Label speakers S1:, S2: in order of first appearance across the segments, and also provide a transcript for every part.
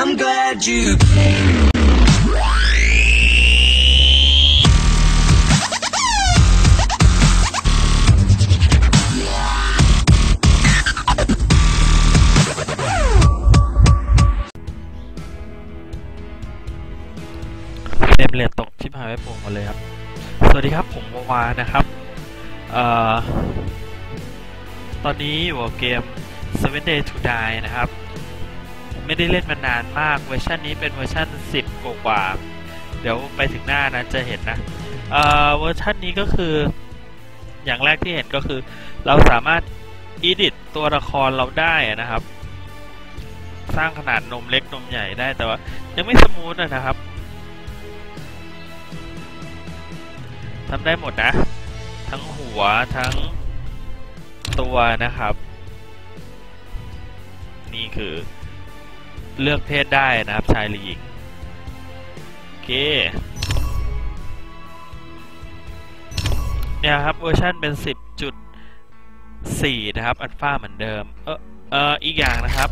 S1: I'm glad you
S2: เฟรมเรทตกชิบหายไปป่งหมดเลยครับ สวัสดีครับผมวาวานะครับ เอ่อ ตอนนี้อยู่กับเกม Seven Day to Die นะครับ ไม่ได้เล่นมานานมากเวอร์ชันนี้เป็นเวอร์ชัน10 กว่ากว่า เดี๋ยวไปถึงหน้านั้นจะเห็นนะเอ่อเวอร์ชันนี้ก็คือ อย่างแรกที่เห็นก็คือ เราสามารถ edit ตัวละครเราได้นะครับ สร้างขนาดนมเล็กนมใหญ่ได้แต่ว่า ยังไม่สมูทนะครับทำได้หมดนะ ทั้งหัวทั้งตัวนะครับ นี่คือ เลือกเพศได้นะครับ ชายหรือหญิง โอเค เนี่ยครับเวอร์ชันเป็น 10.4 นะครับ อัลฟาเหมือนเดิม เออเอออีกอย่างนะครับ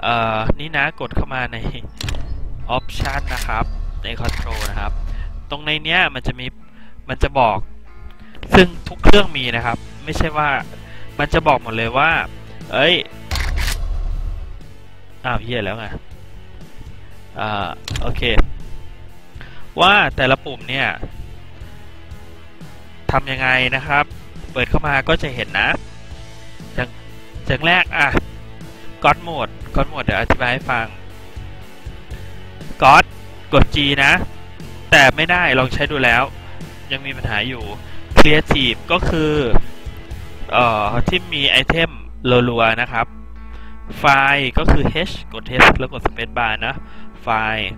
S2: เอ่อ นี่นะกดเข้ามาใน Option นะครับใน Control นะครับ ตรงในเนี้ยมันจะมีมันจะบอก ซึ่งทุกเครื่องมีนะครับ ไม่ใช่ว่ามันจะบอกหมดเลยว่า เอ้ย อ้าวเฮียแล้วไงอ่าโอเค ว่าแต่ละปุ่มเนี่ยทำยังไงนะครับ เปิดเข้ามาก็จะเห็นนะจากจากแรกอะก็อดโหมดก็อดโหมดเดี๋ยวอธิบายให้ฟังก็อดกด G นะ แต่ไม่ได้ลองใช้ดูแล้ว ยังมีปัญหาอยู่ Creative ก็คือ เอ่อ ที่มีไอเทมรัวๆนะครับ ไฟล์ก็คือ H กด H แล้วกด Space Bar นะ ไฟล์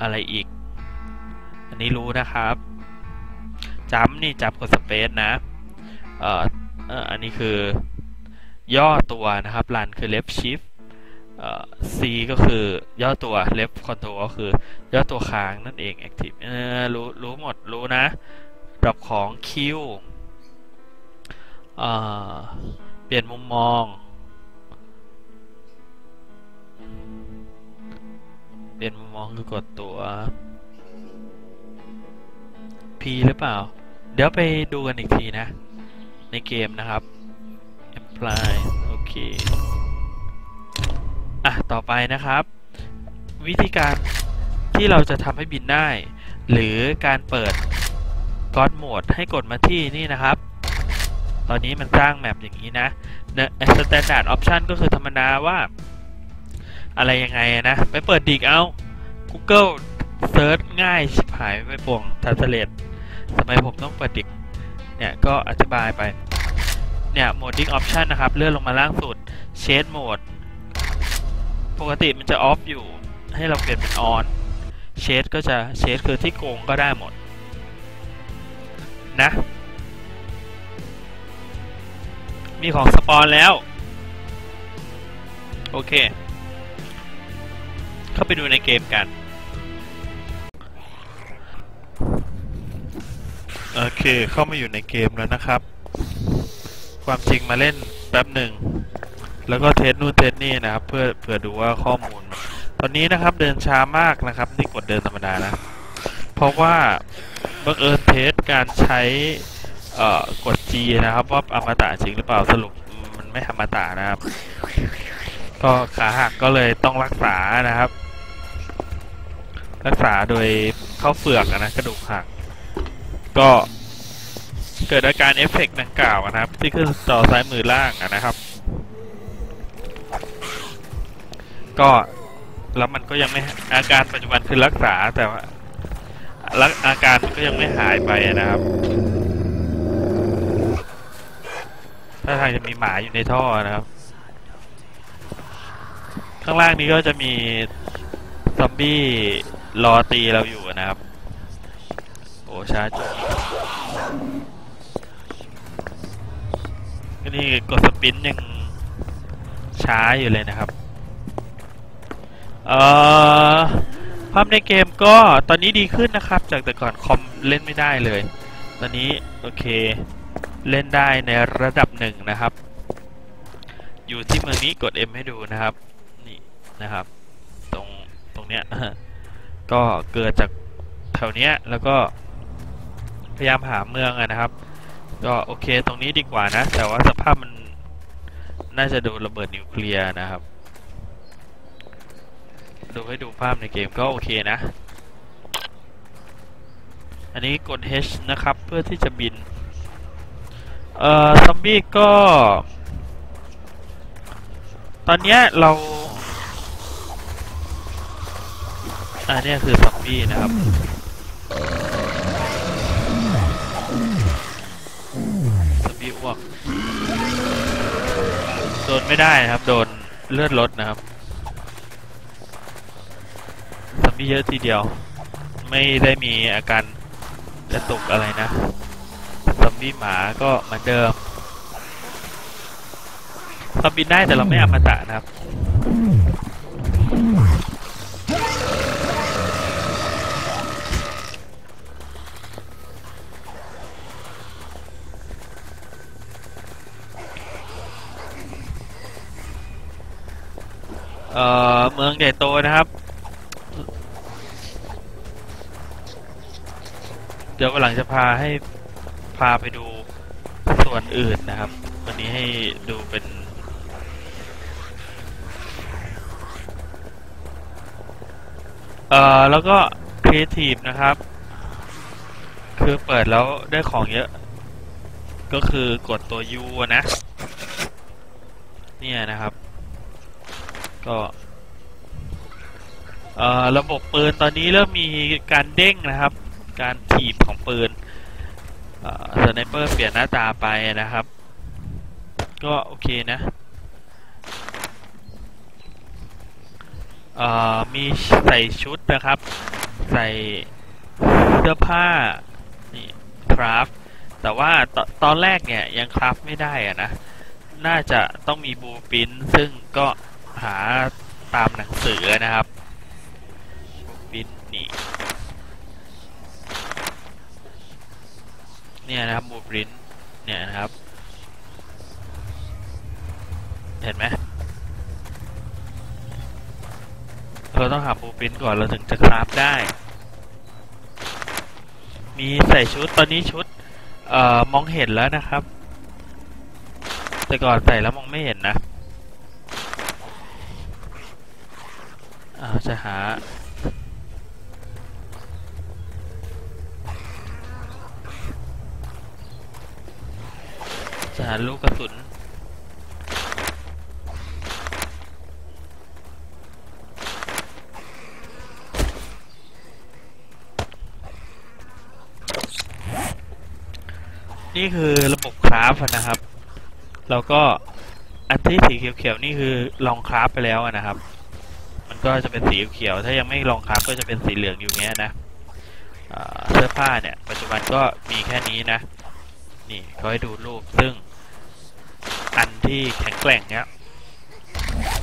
S2: อะไรอีก อันนี้รู้นะครับจัมนี่จับกด Space นะเอ่อเอ่ออันนี้คือย่อตัวนะครับ รันคือ left shift เอ่อ C ก็คือย่อตัว left control ก็คือย่อตัวค้างนั่นเอง active เออรู้รู้หมดรู้นะดรอปของ Q เอ่อ ลี่ยนมุมมอง เปลี่ยนมุมมองคือกดตัว P หรือเปล่า เดี๋ยวไปดูกันอีกทีนะ ในเกมนะครับ apply โอเค อะ ต่อไปนะครับ วิธีการที่เราจะทำให้บินได้ หรือการเปิด God Mode ให้กดมาที่นี่นะครับ ตอนนี้มันสร้างแมปอย่างนี้นะเน Standard Option ก็คือธรรมดาว่า อะไรยังไงนะ ไปเปิดดิกเอา Google Search ง่ายชิบหายไม่ป่วงทันเสเลตทำไมผมต้องเปิดดิกเนี่ยก็อธิบายไปเนี่ย Moding Option นะครับ เลื่อนลงมาล่างสุด Shade Mode ปกติมันจะ off อยู่ให้เราเปลี่ยนเป็น on Shade ก็จะ Shade คือที่โกงก็ได้หมดนะ มีของสปอนแล้ว โอเค เข้าไปดูในเกมกัน โอเค เข้ามาอยู่ในเกมแล้วนะครับ ความจริงมาเล่นแป๊บหนึ่ง แล้วก็เทสนู่นเทสนี่นะครับ เพื่อเผื่อดูว่าข้อมูล ตอนนี้นะครับเดินช้ามากนะครับ นี่กดเดินธรรมดานะ เพราะว่าบังเอิญเทสการใช้ เอ่อกด G นะครับ ว่าอมตะจริงหรือเปล่าสรุปมันไม่อมตะนะครับ ก็ขาหักก็เลยต้องรักษานะครับ รักษาโดยเข้าเฟือกอะนะกระดูกหัก ก็เกิดอาการเอฟเฟกต์ดังกล่าวนะครับ ที่ขึ้นจอซ้ายมือล่างนะครับ ก็แล้วมันก็ยังไม่อาการปัจจุบันคือรักษาแต่ว่ารักอาการก็ยังไม่หายไปนะครับ ถ้าทางจะมีหมาอยู่ในท่อนะครับ ข้างล่างนี้ก็จะมีซอมบี้รอตีเราอยู่นะครับ โอ้ช้าจุดก็นี่กดสปินยังช้าอยู่เลยนะครับ เอ่อภาพในเกมก็ตอนนี้ดีขึ้นนะครับ จากแต่ก่อนคอมเล่นไม่ได้เลย ตอนนี้ โอเค เล่นได้ในระดับหนึ่งนะครับ อยู่ที่เมืองนี้กด M ให้ดูนะครับนี่นะครับ ตรงตรงเนี้ยก็เกิดจากแถวเนี้ยแล้วก็พยายามหาเมืองอะนะครับ ก็โอเคตรงนี้ดีกว่านะ แต่ว่าสภาพมันน่าจะโดนระเบิดนิวเคลียร์นะครับ ดูให้ดูภาพในเกมก็โอเคนะ อันนี้กด H นะครับเพื่อที่จะบิน เอ่อซอมบี้ก็ ตอนเนี้ยเราอันนี้คือซอมบี้นะครับซอมบี้อ้วกโดนไม่ได้นะครับ โดนเลือดลดนะครับซอมบี้เยอะทีเดียว ไม่ได้มีอาการกระตุกอะไรนะ มีหมาก็เหมือนเดิมเราบินได้แต่เราไม่อมตะนะครับเอ่อเมืองใหญ่โตนะครับ เดี๋ยววันหลังจะพาให้าไปดูส่วนอื่นนะครับ วันนี้ให้ดูเป็นเอ่อแล้วก็ Creative นะครับ คือเปิดแล้วได้ของเยอะ ก็คือกดตัว U นะ เนี่ยนะครับ ก็เอ่อระบบปืนตอนนี้เริ่มมีการเด้งนะครับ การถีบของปืน สไนเปอร์เปลี่ยนหน้าตาไปนะครับ ก็โอเคนะเอ่อมีใส่ชุดนะครับ ใส่เสื้อผ้านี่คราฟแต่ว่าตตอนแรกเนี่ยยังคราฟไม่ได้อะนะ น่าจะต้องมีบูปินซึ่งก็หาตามหนังสือนะครับบูปินนี่ เนี่ยนะครับบูปินเนี่ยนะครับ เห็นไหมเราต้องหาบูปินก่อนเราถึงจะคราฟได้ มีใส่ชุดตอนนี้ชุด เอ่อมองเห็นแล้วนะครับ แต่ก่อนใส่แล้วมองไม่เห็นนะอ่าจะหา จะหาลูกกระสุนนี่คือระบบคราฟนะครับ แล้วก็อันที่สีเขียวๆนี่คือลองคราฟไปแล้วนะครับ มันก็จะเป็นสีเขียว ถ้ายังไม่ลองคราฟก็จะเป็นสีเหลืองอยู่เงี้ยนะเสื้อผ้าเนี่ย ปัจจุบันก็มีแค่นี้นะ นี่เขาให้ดูรูป ซึ่ง ที่แข็งแกร่งเนี้ย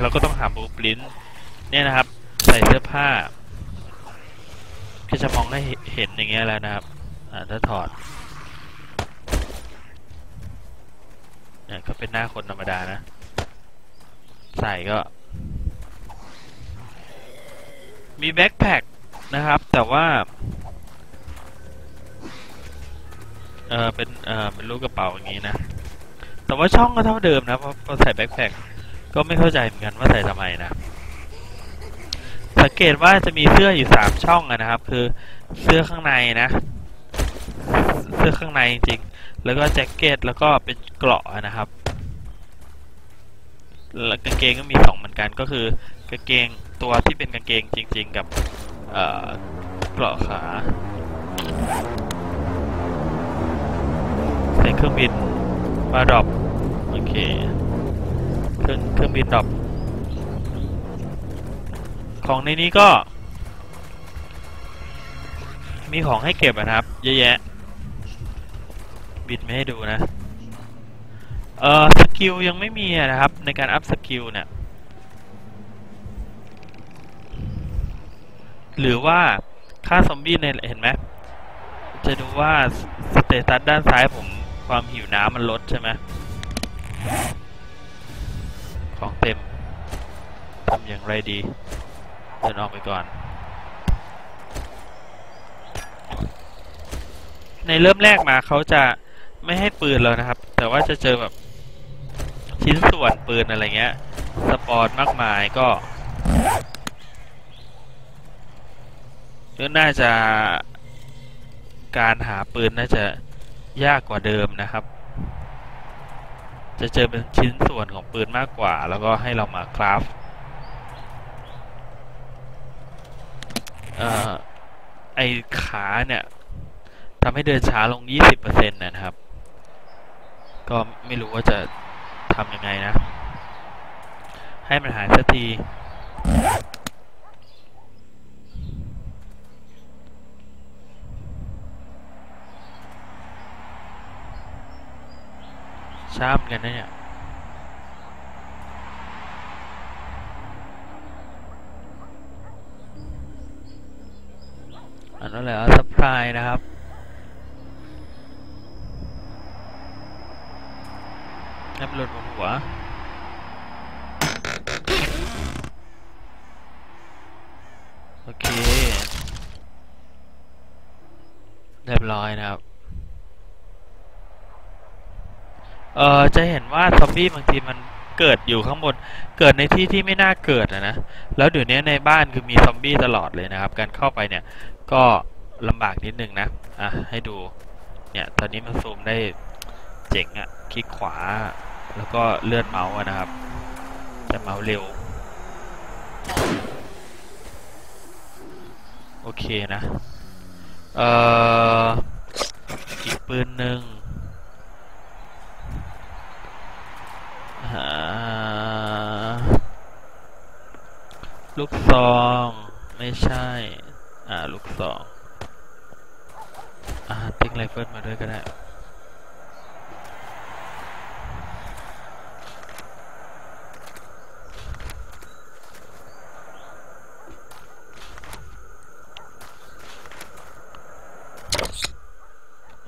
S2: เราก็ต้องหาบูปรินเนี่ยนะครับ ใส่เสื้อผ้าก็จะมองได้เห็นอย่างเงี้ยแล้วนะครับอ่าถ้าถอดเนี่ยก็เป็นหน้าคนธรรมดานะ ใส่ก็ มีแบ็คแพคนะครับ แต่ว่า เออเป็น เออเป็นรูปกระเป๋าอย่างนี้นะ แต่ว่าช่องก็เท่าเดิมนะเพราะพราะใส่แบ็คแพคก็ไม่เข้าใจเหมือนกันว่าใส่ทำไมนะ สังเกตว่าจะมีเสื้ออยู่สามช่องอะนะครับ คือเสื้อข้างในนะ เสื้อข้างในจริง แล้วก็แจ็คเก็ตแล้วก็เป็นเกราะนะครับแล้วกางเกงก็มีสองเหมือนกันก็คือกางเกงตัวที่เป็นกางเกงจริง ๆ กับเกราะขาใส่เครื่องบิน มาดรอปโอเคเครื่องเครื่องบินดรอปของในนี้ก็ มีของให้เก็บนะครับ เยอะแยะ บิดไม่ให้ดูนะ เออสกิลยังไม่มีนะครับ ในการอัพสกิลเนี่ย หรือว่าค่าซอมบี้ในเห็นไหมจะดูว่าสเตตัสด้านซ้ายผม ความหิวน้ำมันลดใช่ไหมของเต็มทำอย่างไรดี เดินออกไปก่อน ในเริ่มแรกมาเขาจะไม่ให้ปืนเรานะครับ แต่ว่าจะเจอแบบชิ้นส่วนปืนอะไรเงี้ย สปอนมากมายก็ก็น่าจะการหาปืนน่าจะ ยากกว่าเดิมนะครับ จะเจอเป็นชิ้นส่วนของปืนมากกว่า แล้วก็ให้เรามาคราฟต์เอ่อไอขาเนี่ยทำให้เดินช้าลง 20%นะครับ ก็ไม่รู้ว่าจะทำยังไงนะ ให้มันหายสักที ช้าเหมือนกันนะเนี่ยอันนั้นแหละสปายนะครับให้มันหล่นบนหัวโอเค เรียบร้อยนะครับ เอ่อจะเห็นว่าซอมบี้บางทีมันเกิดอยู่ข้างบน เกิดในที่ที่ไม่น่าเกิดอะนะ แล้วเดี๋ยวนี้ในบ้านคือมีซอมบี้ตลอดเลยนะครับ การเข้าไปเนี่ยก็ลำบากนิดนึงนะ อะให้ดู เนี่ยตอนนี้มันซูมได้เจ๋งอะคลิกขวา แล้วก็เลื่อนเมาส์นะครับ จะเมาส์เร็ว โอเคนะ เอ่ออีกปืนหนึ่งหา ลูกซอง ไม่ใช่ อ่า ลูกซอง อ่าติ้งไรเฟิลมาด้วยก็ได้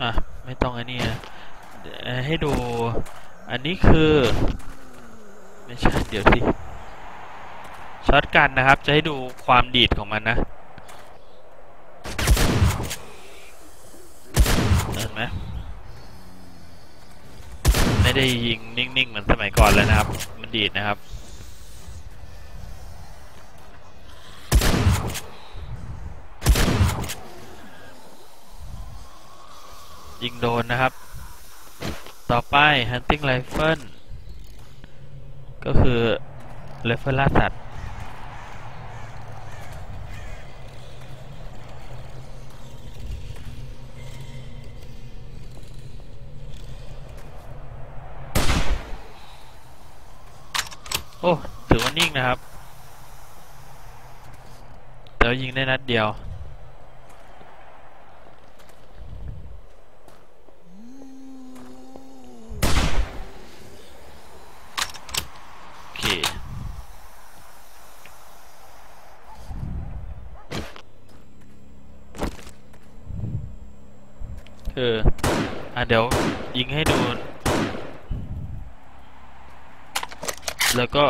S2: อะ ไม่ต้องอันนี้นะเดี๋ยวให้ดู อันนี้คือ ไม่ใช่ เดี๋ยวสิ ช็อตกันนะครับ จะให้ดูความดีดของมันนะเห็นไหมไม่ได้ยิงนิ่งๆเหมือนสมัยก่อนแล้วนะครับ มันดีดนะครับยิงโดนนะครับ ต่อไป hunting rifle ก็คือ rifle ล่าสัตว์ โอ้ ถือว่านิ่งนะครับ แต่ยิงได้นัดเดียว โอเค คือ อะเดี๋ยวยิงให้ดู แล้วก็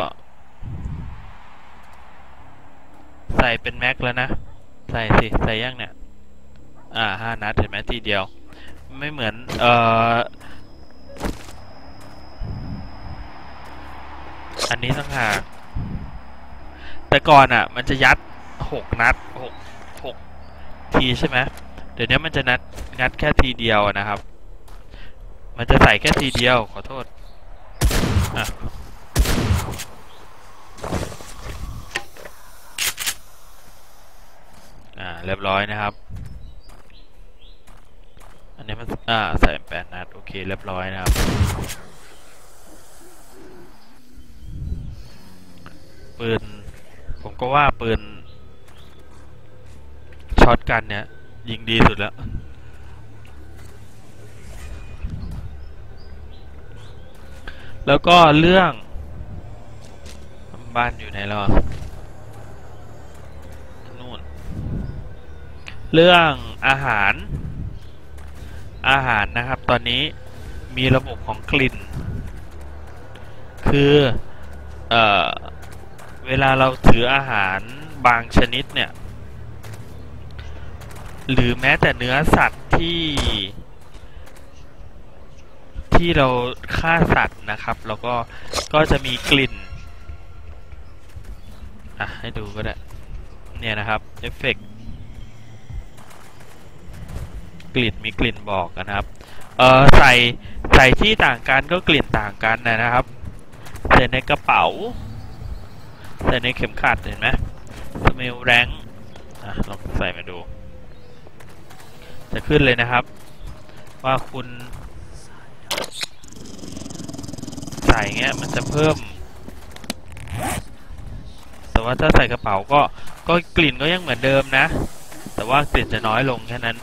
S2: ใส่เป็นแม็กแล้วนะ ใส่สิ ใส่ยังเนี่ย อ่าห้านัดเห็นไหมทีเดียว ไม่เหมือน เอ่อ อันนี้ต้องหากแต่ก่อนอะ มันจะยัดหกนัดหกหกทีใช่ไหมเดี๋ยวนี้มันจะนัดงัดแค่ทีเดียวนะครับ มันจะใส่แค่ทีเดียวขอโทษ อะ อ่าเรียบร้อยนะครับ อันนี้มันอ่าใส่แปดนัดโอเคเรียบร้อยนะครับปืนผมก็ว่าปืนช็อตกันเนี่ย ยิงดีสุดแล้วแล้วก็เรื่องบ้านอยู่ไหนแล้วอะนู่น เรื่องอาหาร อาหารนะครับ ตอนนี้มีระบบของกลิ่น คือเออเวลาเราถืออาหารบางชนิดเนี่ย หรือแม้แต่เนื้อสัตว์ที่ ที่เราฆ่าสัตว์นะครับ แล้วก็ก็จะมีกลิ่นอะให้ดูก็ได้ เนี่ยนะครับเอฟเฟกต์ กลิ่นมีกลิ่นบอกนะครับ เออใส่ใส่ที่ต่างกันก็กลิ่นต่างกันนะครับ ใส่ในกระเป๋า ใส่ในเข็มขัดเห็นไหมสเมลแรงอะลองใส่มาดู จะขึ้นเลยนะครับ ว่าคุณ ใส่เงี้ยมันจะเพิ่ม แต่ว่าถ้าใส่กระเป๋าก็ก็กลิ่นก็ยังเหมือนเดิมนะ แต่ว่ากลิ่นจะน้อยลงแค่นั้น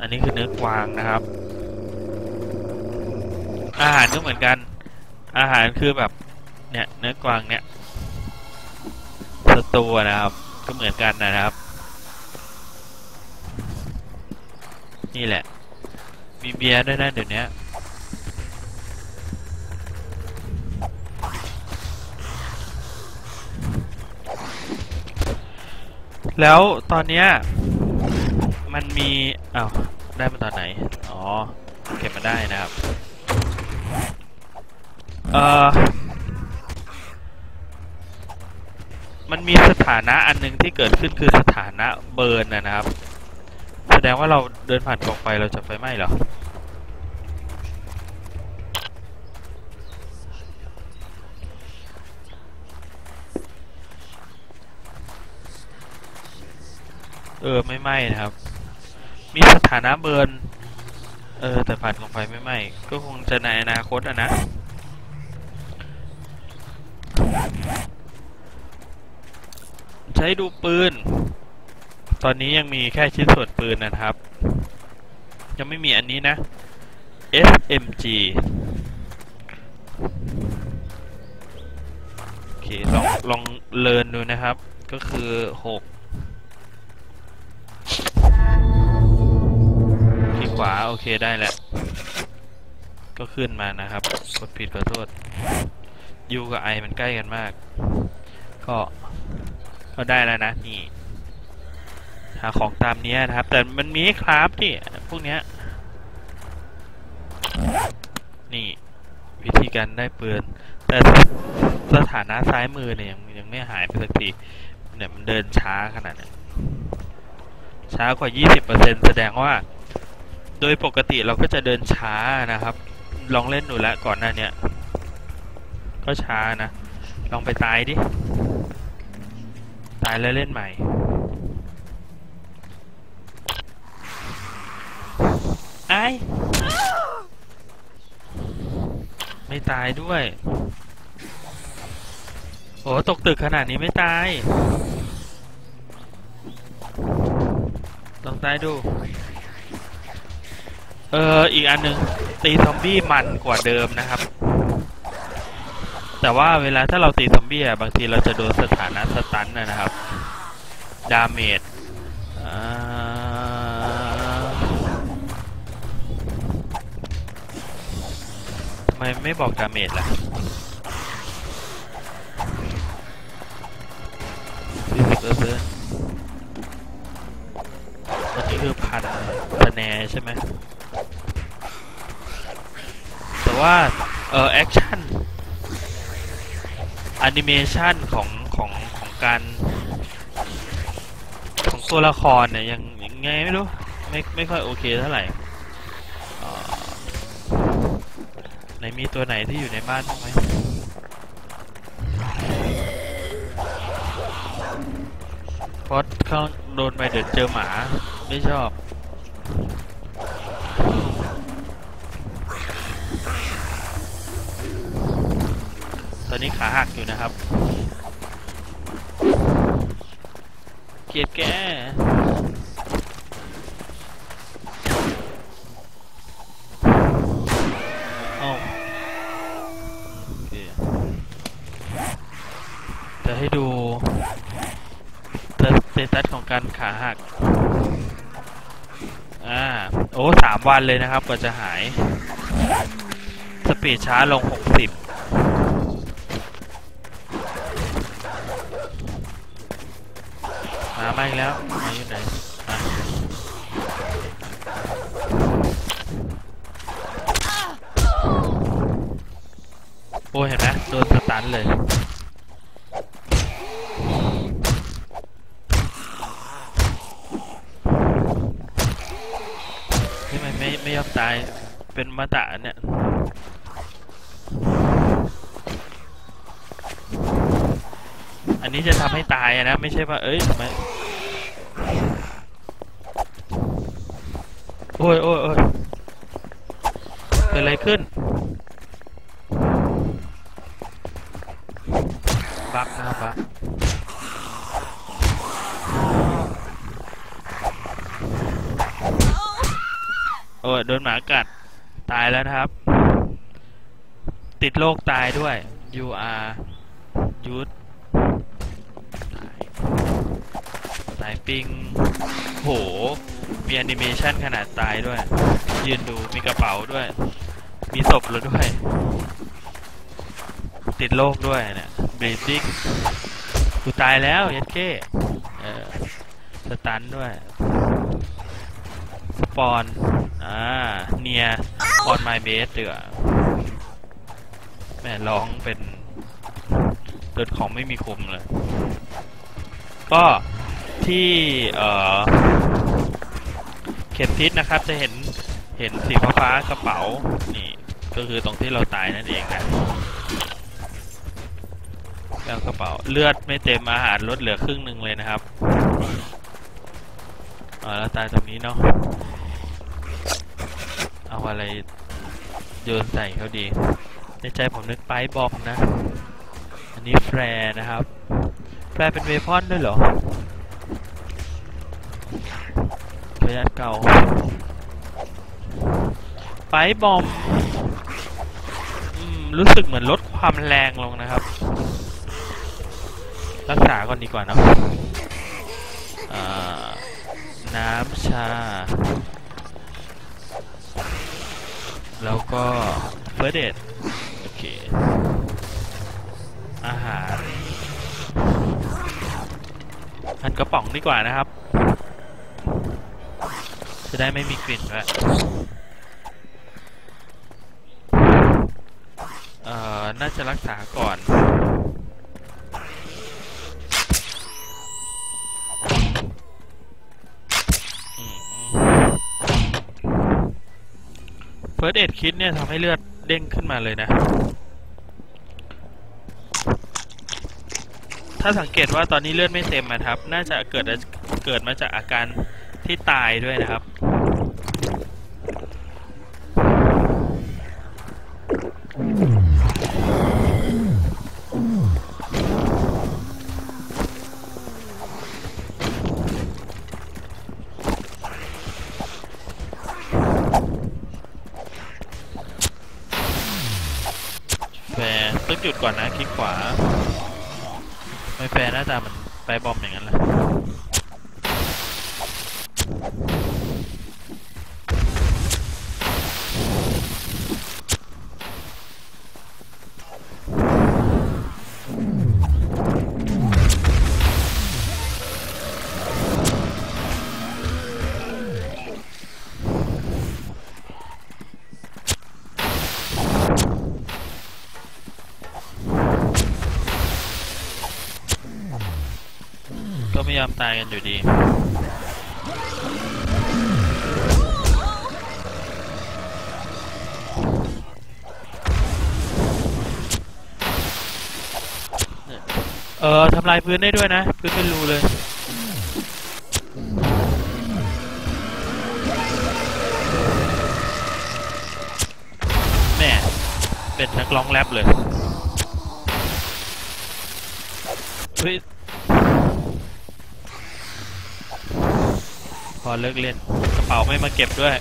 S2: อันนี้คือเนื้อกวางนะครับ อาหารก็เหมือนกัน อาหารคือแบบ เนี่ยเนื้อกวางเนี่ยสตูนะครับ ก็เหมือนกันนะครับ นี่แหละ มีเบียร์ด้วยนะเดี๋ยวนี้แล้วตอนเนี้ยมันมีอ้าว ได้มาตอนไหน อ๋อ เก็บมาได้นะครับ เอ่อ มันมีสถานะอันหนึงที่เกิดขึ้นคือสถานะเบิร์นนะนะครับ แสดงว่าเราเดินผ่านกองไฟเราจะไฟไหม้เหรอเออ ไม่ไหม้นะครับ มีสถานะเบิร์น เออ แต่ผ่านกองไฟไม่ไหม้ก็คงจะในอนาคตอะนะ ใช้ดูปืน ตอนนี้ยังมีแค่ชิ้นส่วนปืนนะครับ ยังไม่มีอันนี้นะ SMG โอเค ลองลองเลินดูนะครับ ก็คือหก ขวาโอเคได้แล้ว ก็ขึ้นมานะครับ กดผิดขอโทษ U กับ I มันใกล้กันมาก ก็ก็ได้แล้วนะนี่หาของตามนี้นะครับ แต่มันมีคราฟที่พวกเนี้ย นี่วิธีการได้ปืน แต่สถานะซ้ายมือเนี่ยยังยังไม่หายไปสักทีเนี่ยมันเดินช้าขนาดนี้ช้ากว่า 20%แสดงว่า โดยปกติเราก็จะเดินช้านะครับ ลองเล่นดูแล้วก่อนหน้าเนี้ย ก็ช้านะ ลองไปตายดิ ตายแล้วเล่นใหม่ ไอ ไม่ตายด้วย โอ้ตกตึกขนาดนี้ไม่ตาย ลองตายดู เอออีกอันหนึ่งตีซอมบี้มันกว่าเดิมนะครับ แต่ว่าเวลาถ้าเราตีซอมบี้อะบางทีเราจะโดนสถานะสตันนะครับ ดาเมจทำไมไม่บอกดาเมจล่ะสี่สิบเปอเซ็นต์อันนี้คือพันคะแนนใช่ไหม ว่าเออแอคชั่นแอนิเมชันของของของการของตัวละครเนี่ยยังยังไงไม่รู้ไม่ไม่ค่อยโอเคเท่าไหร่เอ่อไหนมีตัวไหนที่อยู่ในบ้านบ้างไหมพราะเขาโดนไปเดี๋ยวเจอหมา ไม่ชอบ ตอนนี้ขาหักอยู่นะครับ เกียดแกจะให้ดูสเตตัสของการขาหัก อ่า โอ้สามวันเลยนะครับกว่าจะหาย สปีดช้าลง60 มามาอีกแล้วมาอยู่ไหนมาโอ้เห็นไหมโดนสตันเลยนี่มันไม่ไม่ยอมตายเป็นมาตะเนี่ย อันนี้จะทำให้ตายนะ ไม่ใช่ว่าเอ้ยทำไมโอ้ยโอ้ยโอ้ยเกิดอะไรขึ้นบักนะครับบักโอ้ยโดนหมากัด ตายแล้วนะครับ ติดโรคตายด้วย you are ยุด ตายตายปิง โห มีแอนิเมชันขนาดตายด้วย ยืนดู มีกระเป๋าด้วย มีศพแล้วด้วย ติดโรคด้วยเนี่ยเบรดิ้งกูตายแล้วยัดเก้เออสตันด้วย สปอน อ่า เนียออนไมเบสเดือแม่ร้องเป็นเดินของไม่มีคมเลย ก็ ที่เข็มทิศนะครับจะเห็นเห็นสีฟ้ากระเป๋านี่ก็คือตรงที่เราตายนั่นเองนะแล้วกระเป๋าเลือดไม่เต็มอาหารลดเหลือครึ่งหนึ่งเลยนะครับอ๋อแล้วตายตรงนี้เนาะเอาอะไรโยนใส่เขาดี ในใจผมนึกไปบอมนะ อันนี้แฟร์นะครับ แฟร์เป็นเวพอนด้วยเหรอ ระยะเก่า ไปบอมอรู้สึกเหมือนลดความแรงลงนะครับ รักษาก่อนดีกว่านะาน้ำชา แล้วก็เฟอร์เดตโอเค อาหาร หันกระป๋องดีกว่านะครับ จะได้ไม่มีกลิ่นด้วยเอ่อ น่าจะรักษาก่อน เฟิร์สเอ็ดคิดเนี่ยทำให้เลือดเด้งขึ้นมาเลยนะ ถ้าสังเกตว่าตอนนี้เลือดไม่เต็มนะครับ น่าจะเกิดเกิดมาจากอาการ ที่ตายด้วยนะครับ ยอมตายกันอยู่ดีเออทำลายพื้นได้ด้วยนะ พื้นเป็นรูเลยแม่เป็นนักร้องแรปเลย เฮ้ย พอเลิกเล่นกระเป๋าไม่มาเก็บด้วย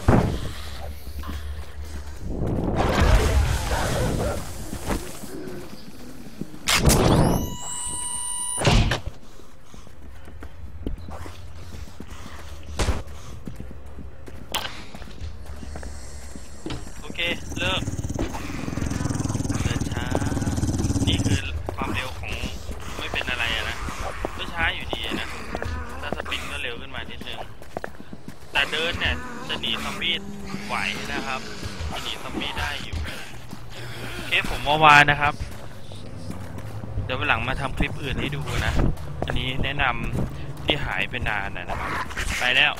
S2: นะครับ เดี๋ยววันหลังมาทำคลิปอื่นให้ดูนะ อันนี้แนะนำที่หายไปนานนะนะครับ ไปแล้ว